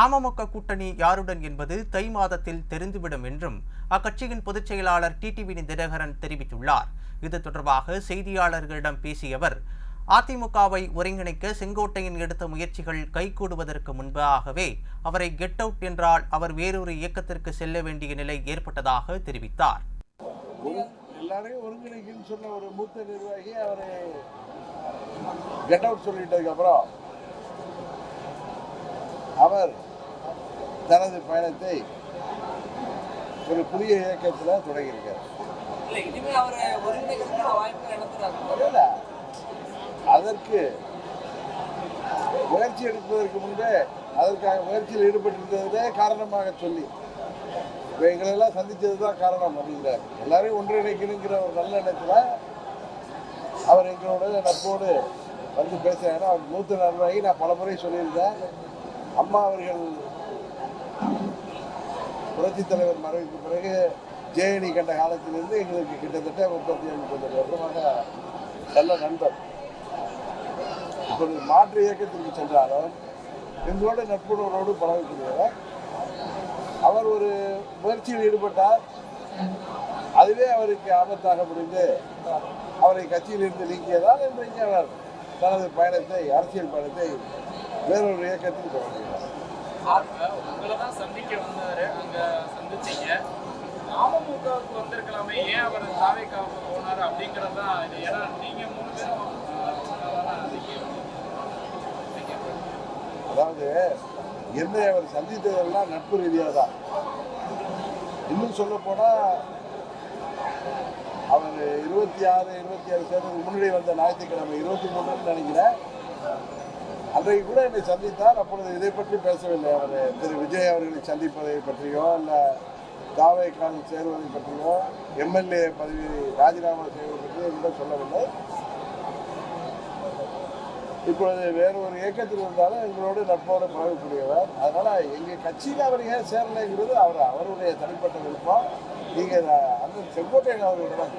அமமுக கூட்டணி யாருடன் என்பது தை மாதத்தில் தெரிந்துவிடும் என்றும் அக்கட்சியின் பொதுச் செயலாளர் டிடிவி தினகரன் தெரிவித்துள்ளார். இது தொடர்பாக செய்தியாளர்களிடம் பேசிய அவர் அதிமுகவை ஒருங்கிணைக்க செங்கோட்டையின் எடுத்த முயற்சிகள் கைகூடுவதற்கு முன்பாகவே அவரை கெட் அவுட் என்றால் அவர் வேறொரு இயக்கத்திற்கு செல்ல வேண்டிய நிலை ஏற்பட்டதாக தெரிவித்தார். எல்லாரையும் ஒருங்கிணைக்குன்னு சொன்ன ஒரு மூத்த நிர்வாகி அவரை கெட் அவுட் அவர் தனது பயணத்தை ஒரு புதிய இயக்கத்தில் தொடங்கியிருக்கார். இல்ல அதற்கு முயற்சி எடுப்பதற்கு முன்பே அதற்காக முயற்சியில் ஈடுபட்டிருந்ததே காரணமாக சொல்லி எங்களெல்லாம் சந்தித்தது தான் காரணம் அப்படிங்கிறார். எல்லாரையும் ஒன்றிணைக்கணுங்கிற ஒரு நல்ல எண்ணத்தில் அவர் எங்களோட நட்போடு வந்து பேசுகிறாங்க அவர் மூத்த நிர்வாகி நான் பல முறை சொல்லியிருந்தேன். அம்மா அவர்கள் புரட்சித் தலைவர் மறைவுக்கு பிறகு ஜேஎனி கண்ட காலத்திலிருந்து எங்களுக்கு கிட்டத்தட்ட முப்பத்தி ஏழு முப்பத்தெட்டு வருடமாக நல்ல நண்பர். இப்பொழுது மாற்று இயக்கத்திற்கு சென்றாலும் எங்களோட நட்புணர்வோடு பழகக்கூடியவர். அவர் ஒரு முயற்சியில் ஈடுபட்டார். அதுவே அவருக்கு ஆபத்தாக முடிந்து அவரை கட்சியில் இருந்து நீக்கியதால் இன்றைக்கு அவர் தனது பயணத்தை அரசியல் பயணத்தை வேறொரு இயக்கத்தில் தொடங்கினார் உங்களை தான் சந்திக்க வந்தாரு அங்க சந்திச்சீங்க. அமமுகவுக்கு வந்திருக்கலாமே ஏன் அவர் தாவேக்காவுக்கு போனாரு அப்படிங்கிறது தான் இது. ஏன்னா நீங்க மூணு பேரும் அதாவது என்னை அவர் சந்தித்ததெல்லாம் நட்பு ரீதியாக தான் இன்னும் சொல்ல போனால் அவர் இருபத்தி ஆறு இருபத்தி ஆறு தேர்தலுக்கு முன்னாடி வந்த ஞாயிற்றுக்கிழமை இருபத்தி மூணுன்னு நினைக்கிறேன். அன்றைக்கு கூட என்னை சந்தித்தார். அப்பொழுது இதை பற்றி பேசவில்லை. அவர் திரு விஜய் அவர்களை சந்திப்பதை பற்றியோ இல்லை தாவேக்கால் சேருவதை பற்றியோ எம்எல்ஏ பதவி ராஜினாமா செய்வது பற்றியோ கூட சொல்லவில்லை. இப்பொழுது வேறு ஒரு இயக்கத்தில் இருந்தாலும் எங்களோடு நட்போடு பழகக்கூடியவர். அதனால் எங்கள் கட்சியில் அவர் ஏன் சேரலைங்கிறது அவர் அவருடைய தனிப்பட்ட விருப்பம். நீங்கள் அந்த செங்கோட்டையன் அவர்களிடம்